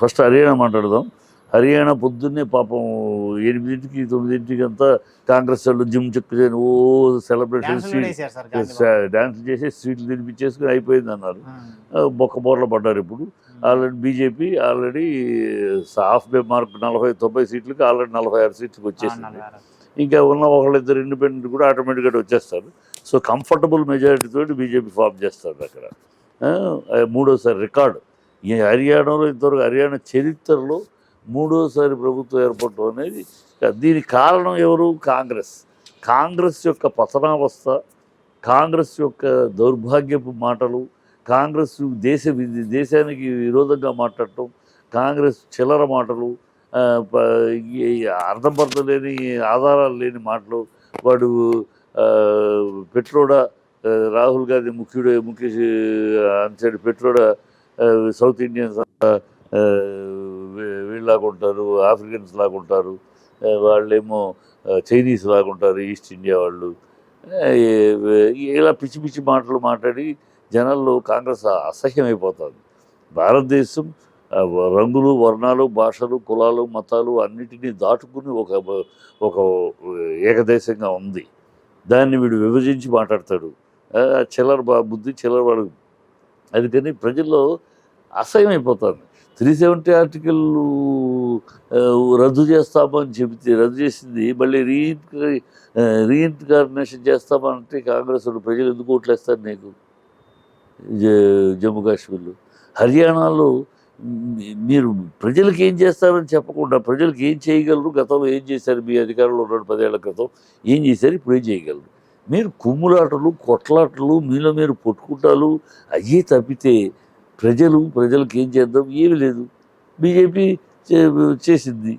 First Haryana మాట్లాడదాం. హర్యానా పొద్దున్నే పాపం ఎనిమిదింటికి తొమ్మిదింటికి అంతా కాంగ్రెస్ వాళ్ళు జిమ్ చెక్ చేయని ఓ సెలబ్రేషన్. డాన్స్ చేసి స్వీట్లు తినిపించేసుకుని అయిపోయింది అన్నారు. బొక్క బోర్ల పడ్డారు ఇప్పుడు. Already BJP already half way mark నలభై తొంభై సీట్లకి ఆల్రెడీ నలభై ఆరు సీట్లకు వచ్చేసింది. ఇంకా ఉన్న ఒకళ్ళిద్దరు ఇండిపెండెంట్ కూడా ఆటోమేటిక్గా వచ్చేస్తారు. సో కంఫర్టబుల్ మెజారిటీ తోటి బీజేపీ ఫామ్ చేస్తారు అక్కడ. మూడోసారి రికార్డు ఈ హర్యానాలో ఇంతవరకు హర్యానా చరిత్రలో మూడోసారి ప్రభుత్వం ఏర్పడటం అనేది దీనికి కారణం ఎవరు? కాంగ్రెస్. కాంగ్రెస్ యొక్క పతనావస్థ కాంగ్రెస్ యొక్క దౌర్భాగ్యపు మాటలు కాంగ్రెస్ దేశ దేశానికి విరోధంగా మాట్లాడటం కాంగ్రెస్ చిల్లర మాటలు ఆ, అర్థం పర్థం లేని ఆధారాలు లేని మాటలు వాడు పెట్రోడా రాహుల్ గాంధీ ముఖ్యుడు ముఖ్య అంచాడు పెట్రోడా సౌత్ ఇండియన్స్ అంతా, ఉంటారు ఆఫ్రికన్స్ లాగుంటారు వాళ్ళేమో చైనీస్ లాగా ఉంటారు ఈస్ట్ ఇండియా వాళ్ళు. ఇలా పిచ్చి పిచ్చి మాటలు మాట్లాడి జనాల్లో కాంగ్రెస్ అసహ్యం భారతదేశం రంగులు వర్ణాలు భాషలు కులాలు మతాలు అన్నిటినీ దాటుకుని ఒక ఒక ఏకదేశంగా ఉంది. దాన్ని వీడు విభజించి మాట్లాడతాడు. చిల్లర బా బుద్ధి చిల్లర వాడు. అందుకని ప్రజల్లో అసహ్యం అయిపోతుంది త్రీ సెవెంటీ ఆర్టికల్ రద్దు చేస్తామని చెబితే రద్దు చేసింది మళ్ళీ రీఇన్ రీఇన్కార్నేషన్ చేస్తామంటే కాంగ్రెస్ వాళ్ళు ప్రజలు ఎందుకు ఓట్లేస్తారు నీకు? జమ్మూ కాశ్మీర్లో. హర్యానాలో మీరు ప్రజలకు ఏం చేస్తారని చెప్పకుండా ప్రజలకు ఏం చేయగలరు? గతంలో ఏం చేశారు? మీ అధికారంలో ఉన్న పదేళ్ళ క్రితం ఏం చేశారు? ఇప్పుడు ఏం చేయగలరు? మీరు కుమ్ములాటలు కొట్లాటలు మీలో మీరు పొట్టుకుంటాలు అయ్యే తప్పితే ప్రజలు ప్రజలకు ఏం చేద్దాం? ఏమీ లేదు. బీజేపీ చేసింది.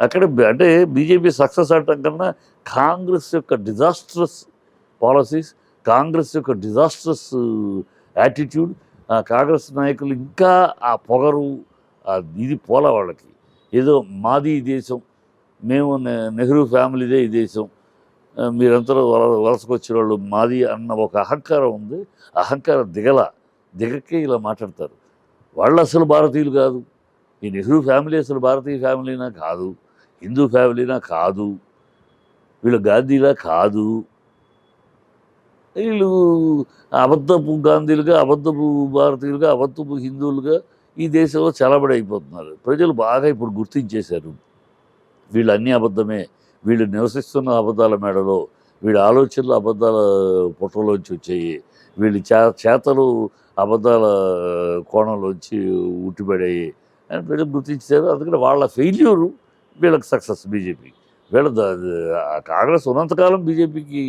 అక్కడ అంటే బీజేపీ సక్సెస్ అవటం కన్నా కాంగ్రెస్ యొక్క డిజాస్ట్రస్ పాలసీస్ కాంగ్రెస్ యొక్క డిజాస్ట్రస్ యాటిట్యూడ్ ఆ కాంగ్రెస్ నాయకులు ఇంకా ఆ పొగరు ఇది పోల వాళ్ళకి. ఏదో మాది ఈ దేశం మేము నె- నెహ్రూ ఫ్యామిలీదే ఈ దేశం. ఆ, మీరంతా వల వలసకొచ్చిన వాళ్ళు మాది అన్న ఒక అహంకారం ఉంది. అహంకారం దిగల. దిగక్కే ఇలా మాట్లాడతారు. వాళ్ళు అసలు భారతీయులు కాదు. ఈ నెహ్రూ ఫ్యామిలీ అసలు భారతీయ ఫ్యామిలీనా కాదు. హిందూ ఫ్యామిలీనా కాదు. వీళ్ళు గాంధీలా కాదు. వీళ్ళు అబద్ధపు గాంధీలుగా అబద్ధపు భారతీయులుగా అబద్ధపు హిందువులుగా ఈ దేశంలో చలబడి అయిపోతున్నారు. ప్రజలు బాగా ఇప్పుడు గుర్తించేశారు. వీళ్ళు అన్ని అబద్ధమే. వీళ్ళు నివసిస్తున్న అబద్ధాల మేడలో వీళ్ళ ఆలోచనలు అబద్ధాల పుట్టలోంచి వచ్చాయి. వీళ్ళు చే చేతలు అబద్ధాల కోణంలోంచి ఉట్టిపడాయి. అని ప్రజలు గుర్తించారు. అందుకని వాళ్ళ ఫెయిల్యూరు వీళ్ళకి సక్సెస్ బీజేపీ. వీళ్ళ కాంగ్రెస్ ఉన్నంతకాలం బీజేపీకి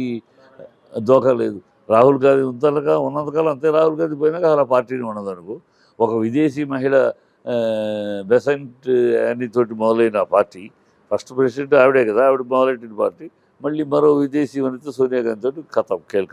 దోకా లేదు. రాహుల్ గాంధీ ఉన్నంతగా ఉన్నంతకాలం అంతే రాహుల్ గాంధీ పోయినాక అలా పార్టీని ఉన్నదనుకో ఒక విదేశీ మహిళ బెసెంట్ యానీ తోటి మొదలైన పార్టీ ఫస్ట్ ప్రెసిడెంట్ ఆవిడే కదా ఆవిడ మొదలెట్టిన పార్టీ. మళ్ళీ మరో విదేశీ వనిత సోనియా గాంధీ తోటి కథం కేల్